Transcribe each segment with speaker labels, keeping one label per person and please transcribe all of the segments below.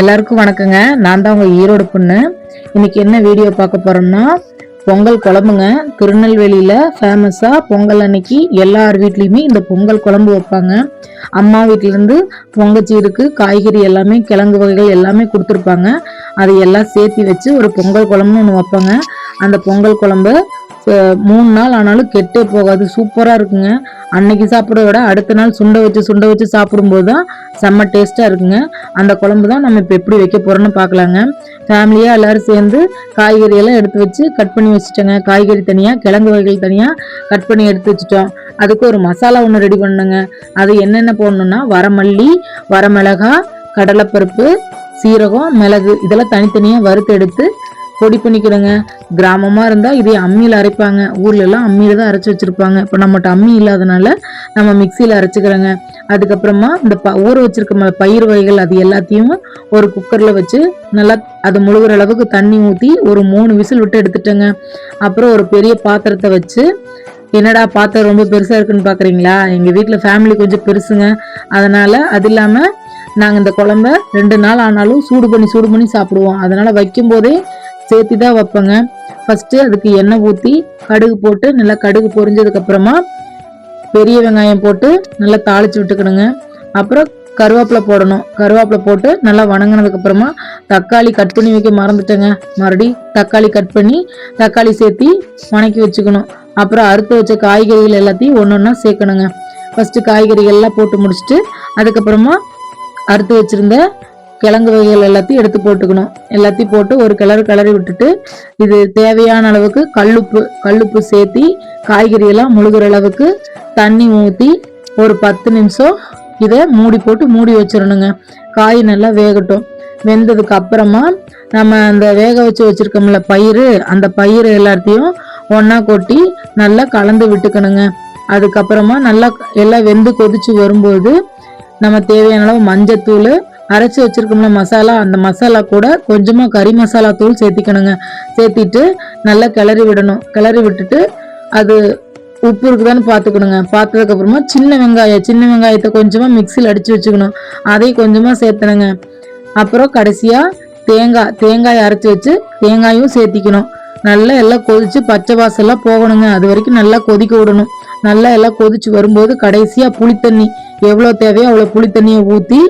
Speaker 1: எல்லாருக்கும் வணக்கங்க. நான் தான் உங்கள் ஈரோடு பொண்ணு. இன்னைக்கு என்ன வீடியோ பார்க்க போகிறோம்னா பொங்கல் குழம்புங்க. திருநெல்வேலியில் ஃபேமஸாக பொங்கல் அன்னைக்கு எல்லார் வீட்லேயுமே இந்த பொங்கல் குழம்பு வைப்பாங்க. அம்மா வீட்டிலேருந்து பொங்கச்சீருக்கு காய்கறி எல்லாமே கிழங்கு வகைகள் எல்லாமே கொடுத்துருப்பாங்க. அதை எல்லாம் சேர்த்து வச்சு ஒரு பொங்கல் குழம்புன்னு ஒன்று வைப்பாங்க. அந்த பொங்கல் குழம்பு மூணு நாள் ஆனாலும் கெட்டே போகாது. சூப்பராக இருக்குங்க. அன்னைக்கு சாப்பிட்றத விட அடுத்த நாள் சுண்டை வச்சு சுண்டை வச்சு சாப்பிடும்போது தான் செம்ம டேஸ்ட்டாக இருக்குங்க. அந்த குழம்பு தான் நம்ம இப்போ எப்படி வைக்க போகிறோன்னு பார்க்கலாங்க ஃபேமிலியாக எல்லோரும் சேர்ந்து காய்கறியெல்லாம் எடுத்து வச்சு கட் பண்ணி வச்சுட்டோங்க. காய்கறி தனியாக கிழங்கு வகைகள் தனியாக கட் பண்ணி எடுத்து வச்சுட்டோம். அதுக்கு ஒரு மசாலா ஒன்று ரெடி பண்ணுங்க அது என்னென்ன போடணுன்னா வரமல்லி வரமிளகா கடலைப்பருப்பு சீரகம் மிளகு இதெல்லாம் தனித்தனியாக வறுத்து எடுத்து பொடி பண்ணிக்கிறோங்க கிராமமாக இருந்தால் இதே அம்மியில் அரைப்பாங்க. ஊர்லெல்லாம் அம்மியில் தான் அரைச்சி வச்சுருப்பாங்க. இப்போ நம்மகிட்ட அம்மி இல்லாதனால நம்ம மிக்சியில் அரைச்சிக்கிறோங்க. அதுக்கப்புறமா இந்த ப ஊற வச்சுருக்க பயிர் வகைகள் அது எல்லாத்தையும் ஒரு குக்கரில் வச்சு நல்லா அது முழுகிற அளவுக்கு தண்ணி ஊற்றி ஒரு மூணு விசில் விட்டு எடுத்துட்டேங்க. அப்புறம் ஒரு பெரிய பாத்திரத்தை வச்சு என்னடா பாத்திரம் ரொம்ப பெருசாக இருக்குன்னு பார்க்குறீங்களா எங்கள் வீட்டில் ஃபேமிலி கொஞ்சம் பெருசுங்க. அதனால் அது இல்லாமல் நாங்கள் இந்த குழம்ப ரெண்டு நாள் ஆனாலும் சூடு பண்ணி சூடு பண்ணி சாப்பிடுவோம். அதனால் வைக்கும்போதே சேர்த்து தான் வைப்பேங்க. ஃபஸ்ட்டு அதுக்கு எண்ணெய் ஊற்றி கடுகு போட்டு நல்லா கடுகு பொரிஞ்சதுக்கப்புறமா பெரிய வெங்காயம் போட்டு நல்லா தாளிச்சு விட்டுக்கணுங்க. அப்புறம் கருவேப்பிலை போடணும். கருவேப்பிலை போட்டு நல்லா வணங்கினதுக்கப்புறமா தக்காளி கட் பண்ணி வைக்க மறந்துட்டேங்க. மறுபடி தக்காளி கட் பண்ணி தக்காளி சேர்த்தி வணக்கி வச்சுக்கணும். அப்புறம் அறுத்து வச்ச காய்கறிகள் எல்லாத்தையும் ஒன்று ஒன்றா சேர்க்கணுங்க. ஃபஸ்ட்டு காய்கறிகள் எல்லாம் போட்டு முடிச்சுட்டு அதுக்கப்புறமா அறுத்து வச்சிருந்த கிழங்கு வகைகள் எல்லாத்தையும் எடுத்து போட்டுக்கணும். எல்லாத்தையும் போட்டு ஒரு கிளறு கிளறி விட்டுட்டு இது தேவையான அளவுக்கு கல்லுப்பு கல்லுப்பு சேர்த்தி காய்கறியெல்லாம் முழுகிற அளவுக்கு தண்ணி ஊற்றி ஒரு பத்து நிமிஷம் இதை மூடி போட்டு மூடி வச்சிடணுங்க. காய் நல்லா வேகட்டும். வெந்ததுக்கு அப்புறமா நம்ம அந்த வேக வச்சு வச்சிருக்கோம்ல பயிறு அந்த பயிறு எல்லாத்தையும் ஒன்றா கொட்டி நல்லா கலந்து விட்டுக்கணுங்க. அதுக்கப்புறமா நல்லா எல்லாம் வெந்து கொதிச்சு வரும்போது நம்ம தேவையான அளவு மஞ்சத்தூள் அரைச்சி வச்சிருக்கோம்ல மசாலா அந்த மசாலா கூட கொஞ்சமாக கறி மசாலா தூள் சேர்த்திக்கணுங்க. சேர்த்திட்டு நல்லா கிளறி விடணும். கிளறி விட்டுட்டு அது உப்பு இருக்குதான்னு பார்த்துக்கணுங்க. பார்த்ததுக்கப்புறமா சின்ன வெங்காயம் சின்ன வெங்காயத்தை கொஞ்சமாக மிக்சியில் அடித்து வச்சுக்கணும். அதையும் கொஞ்சமாக சேர்த்தணுங்க. அப்புறம் கடைசியாக தேங்காய் தேங்காய் அரைச்சி வச்சு தேங்காயும் சேர்த்திக்கணும். நல்லா எல்லாம் கொதித்து பச்சை வாசல்லாம் போகணுங்க. அது வரைக்கும் நல்லா கொதிக்க விடணும். நல்லா எல்லாம் கொதிச்சு வரும்போது கடைசியாக புளித்தண்ணி. எவ்வளோ தேவையோ அவ்வளோ புளித்தண்ணியை ஊற்றி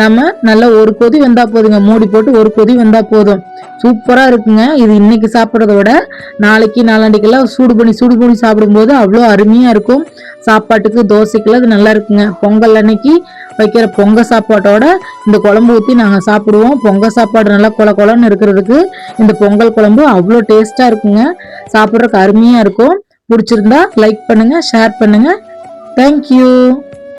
Speaker 1: நம்ம நல்லா ஒரு கொதி வந்தால் போதுங்க. மூடி போட்டு ஒரு கொதி வந்தால் போதும். சூப்பராக இருக்குங்க. இது இன்னைக்கு சாப்பிட்றத விட நாளைக்கு நாளாண்டிக்கெல்லாம் சூடு பண்ணி சூடு பண்ணி சாப்பிடும்போது அவ்வளோ அருமையாக இருக்கும். சாப்பாட்டுக்கு தோசைக்கெல்லாம் அது நல்லா இருக்குங்க. பொங்கல் அன்னைக்கு வைக்கிற பொங்க சாப்பாட்டோட இந்த குழம்பு ஊற்றி நாங்கள் சாப்பிடுவோம். பொங்க சாப்பாடு நல்லா கொல கொலன்னு இருக்கிறதுக்கு இந்த பொங்கல் குழம்பு அவ்வளோ டேஸ்ட்டாக இருக்குங்க. சாப்பிட்றதுக்கு அருமையாக இருக்கும். பிடிச்சிருந்தா லைக் பண்ணுங்க ஷேர் பண்ணுங்க. தேங்க்யூ